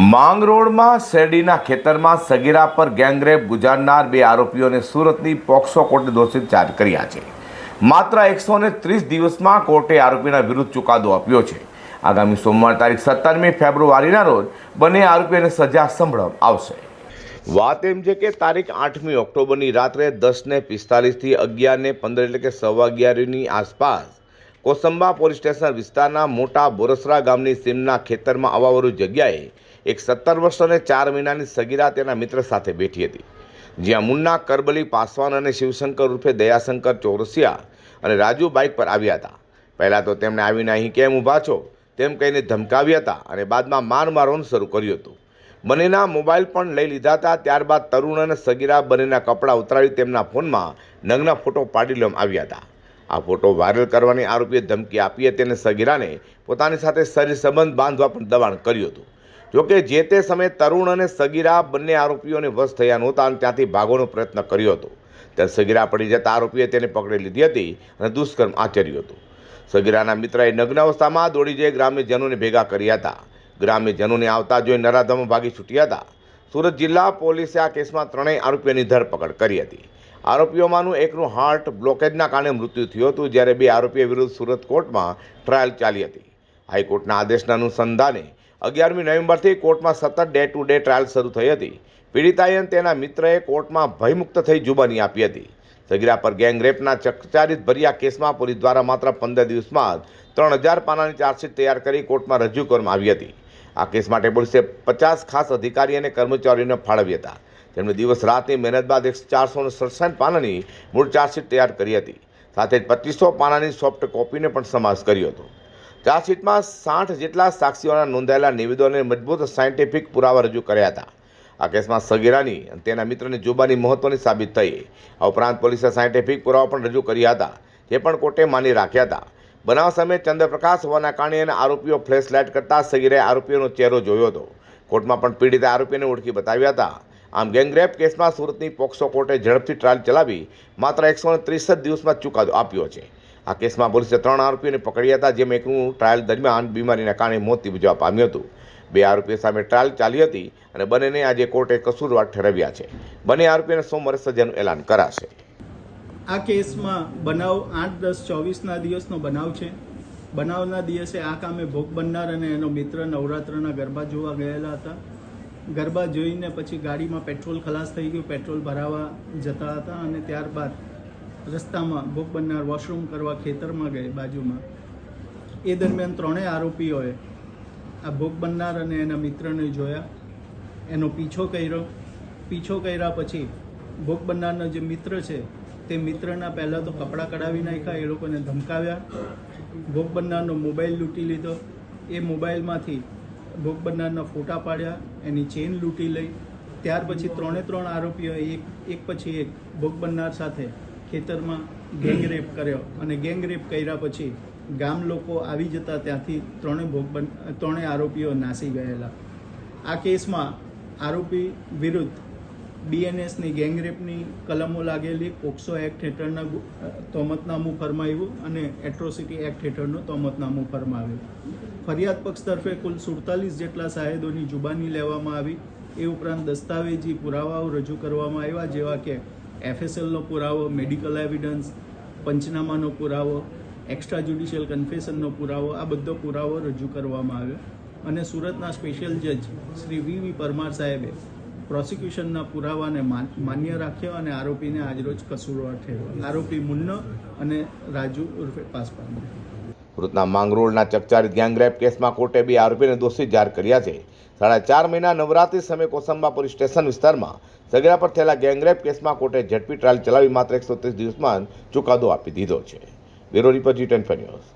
માંગરોળમાં શેરડીના ખેતરમાં સગીરા પર ગેંગરેપ ગુજારનાર બે આરોપીઓને સુરતની પોક્સો કોર્ટે દોષિત જાહેર કર્યા છે. માત્ર એકસો ત્રીસ દિવસમાં કોર્ટે આરોપીના વિરુદ્ધ ચુકાદો આપ્યો છે. આગામી સોમવાર તારીખ સત્તરમી ફેબ્રુઆરીના રોજ બંને આરોપીઓને સજા સંભળવા આવશે. વાત એમ છે કે તારીખ આઠમી ઓક્ટોબરની રાત્રે દસને પિસ્તાલીસથી અગિયારને પંદર એટલે કે સવા અગિયારની આસપાસ કોસંબા પોલીસ સ્ટેશન વિસ્તારના મોટા બોરસરા ગામની સીમના ખેતરમાં અવાવરૂ જગ્યાએ એક સત્તર વર્ષ અને ચાર મહિનાની સગીરા તેના મિત્ર સાથે બેઠી હતી. જ્યાં મુન્ના કરબલી, પાસવાન અને શિવશંકર ઉર્ફે દયાશંકર ચોરસિયા અને રાજુ બાઇક પર આવ્યા હતા. પહેલાં તો તેમણે આવીને અહીં કેમ ઊભા છો? તેમ કહીને ધમકાવ્યા હતા અને બાદમાં માર મારવાનું શરૂ કર્યું હતું. બંનેના મોબાઈલ પણ લઈ લીધા હતા. ત્યારબાદ તરુણ અને સગીરા બંનેના કપડાં ઉતરાવી તેમના ફોનમાં નગ્ન ફોટો પાડી લેવામાં આવ્યા હતા. આ ફોટો વાયરલ કરવાની આરોપીએ ધમકી આપી હતી અને સગીરાને પોતાની સાથે શરીર સંબંધ બાંધવા પણ દબાણ કર્યું હતું. જોકે જે તે સમયે તરુણ અને સગીરા બંને આરોપીઓને વશ થયા નહોતા અને ત્યાંથી ભાગવાનો પ્રયત્ન કર્યો હતો. ત્યારે સગીરા પડી જતા આરોપીએ તેને પકડી લીધી હતી અને દુષ્કર્મ આચર્યું હતું. સગીરાના મિત્રએ નગ્ન અવસ્થામાં દોડી જઈ ગ્રામ્યજનોને ભેગા કર્યા હતા. ગ્રામ્યજનોને આવતા જોઈ નરાધમ ભાગી છૂટ્યા હતા. સુરત જિલ્લા પોલીસે આ કેસમાં ત્રણેય આરોપીઓની ધરપકડ કરી હતી. આરોપીઓમાંનું એકનું હાર્ટ બ્લોકેજના કારણે મૃત્યુ થયું હતું, જ્યારે બે આરોપીઓ વિરુદ્ધ સુરત કોર્ટમાં ટ્રાયલ ચાલી હતી. હાઈકોર્ટના આદેશના અનુસંધાને અગિયારમી નવેમ્બરથી કોર્ટમાં સતત ડે ટુ ડે ટ્રાયલ શરૂ થઈ હતી. પીડિતાએ તેના મિત્રએ કોર્ટમાં ભયમુક્ત થઈ જુબાની આપી હતી. સગીરા પર ગેંગ રેપના ચકચારિત ભર્યા કેસમાં પોલીસ દ્વારા માત્ર પંદર દિવસમાં ત્રણ હજાર પાનાની ચાર્જશીટ તૈયાર કરી કોર્ટમાં રજૂ કરવામાં આવી હતી. આ કેસ માટે પોલીસે પચાસ ખાસ અધિકારી અને કર્મચારીઓને ફાળવ્યા હતા. તેમણે દિવસ રાતની મહેનત બાદ એક ચારસો સડસઠ પાનાની મૂળ ચાર્જશીટ તૈયાર કરી હતી. સાથે જ પચીસો પાનાની સોફ્ટ કોપીને પણ સમાવેશ કર્યો હતો. ચાર્જશીટમાં સાઠ જેટલા સાક્ષીઓના નોંધાયેલા નિવેદનોને મજબૂત સાયન્ટિફિક પુરાવા રજૂ કર્યા હતા. આ કેસમાં સગીરાની અને તેના મિત્રની જુબાની મહત્વની સાબિત થઈ. આ ઉપરાંત પોલીસે સાયન્ટિફિક પુરાવા પણ રજૂ કર્યા હતા, જે પણ કોર્ટે માની રાખ્યા હતા. બનાવ સમયે ચંદ્રપ્રકાશ હોવાના કારણે અને આરોપીઓ ફ્લેશ લાઇટ સગીરે આરોપીઓનો ચહેરો જોયો હતો. કોર્ટમાં પણ પીડિતે આરોપીને ઓળખી બતાવ્યા હતા. આમ ગેંગરેપ કેસમાં સુરતની પોક્સો કોર્ટે ઝડપથી ટ્રાયલ ચલાવી માત્ર એકસો ત્રીસ જ દિવસમાં ચુકાદો આપ્યો છે. આ કેસમાં પોલીસે ત્રણ આરોપીઓને પકડ્યા હતા, જેમાં એકનું ટ્રાયલ દરમિયાન બીમારીના કારણે મોત નિપજવા પામ્યું હતું. બે આરોપીઓ સામે ટ્રાયલ ચાલી હતી અને બંનેને આજે કોર્ટે કસૂરવાર ઠેરવ્યા છે. બંને આરોપીઓને સોમવારે સજાનું એલાન કરાશે. આ કેસમાં બનાવ આઠ દસ ચોવીસના દિવસનો બનાવ છે. બનાવના દિવસે આ કામે ભોગ બનનાર અને એનો મિત્ર નવરાત્રના ગરબા જોવા ગયેલા હતા. ગરબા જોઈને પછી ગાડીમાં પેટ્રોલ ખલાસ થઈ ગયું, પેટ્રોલ ભરાવા જતા હતા અને ત્યારબાદ રસ્તામાં ભોગ બનનાર વોશરૂમ કરવા ખેતરમાં ગઈ બાજુમાં. એ દરમિયાન ત્રણેય આરોપીઓએ આ ભોગ બનનાર અને એના મિત્રને જોયા. એનો પીછો કર્યો. પીછો કર્યા પછી ભોગ બનનારનો જે મિત્ર છે, તે મિત્રના પહેલાં તો કપડાં કઢાવી નાખ્યા, એ લોકોને ધમકાવ્યા. ભોગ બનનારનો મોબાઈલ લૂંટી લીધો. એ મોબાઈલમાંથી ભોગ બનનારના ફોટા પાડ્યા, એની ચેન લૂંટી લઈ. ત્યાર પછી ત્રણે ત્રણ આરોપીઓ એક એક પછી એક ભોગ બનનાર સાથે ખેતરમાં ગેંગરેપ કર્યો અને ગેંગરેપ કર્યા પછી ગામ લોકો આવી જતા ત્યાંથી ત્રણે ભોગ બન, ત્રણેય આરોપીઓ નાસી ગયેલા. આ કેસમાં આરોપી વિરુદ્ધ બીએનએસની ગેંગરેપની કલમો લાગેલી, પોક્સો એક્ટ હેઠળના તોમતનામું ફરમાવ્યું અને એટ્રોસિટી એક્ટ હેઠળનું તોમતનામું ફરમાવ્યું. ફરિયાદ પક્ષ તરફે કુલ સુડતાલીસ જેટલા સાહેદોની જુબાની લેવામાં આવી. એ ઉપરાંત દસ્તાવેજી પુરાવાઓ રજૂ કરવામાં આવ્યા, જેવા કે એફએસએલનો પુરાવો મેડિકલ એવિડન્સ પંચનામાનો પુરાવો એક્સ્ટ્રા જ્યુડિશિયલ કન્ફેશનનો પુરાવો, આ બધો પુરાવો રજૂ કરવામાં આવ્યો. અને સુરતના સ્પેશિયલ જજ શ્રી વી વી પરમાર સાહેબે પ્રોસિક્યુશનના પુરાવાને માન્ય રાખ્યો અને આરોપીને આજરોજ કસૂરવાર ઠેરવ્યો. આરોપી મુન્નો અને રાજુ ઉર્ફે પાસપાન સુરતના માંગરોળના ચકચારિત ગેંગરેપ કેસમાં કોર્ટે બે આરોપીને દોષિત જાહેર કર્યા છે. સાડા ચાર મહિના નવરાત્રી સમયે કોસંબા પોલીસ સ્ટેશન વિસ્તારમાં સગીરા પર થયેલા ગેંગરેપ કેસમાં કોર્ટે ઝડપી ટ્રાયલ ચલાવી માત્ર એકસો ત્રીસ દિવસમાં ચુકાદો આપી દીધો છે. Bureau report G ten news.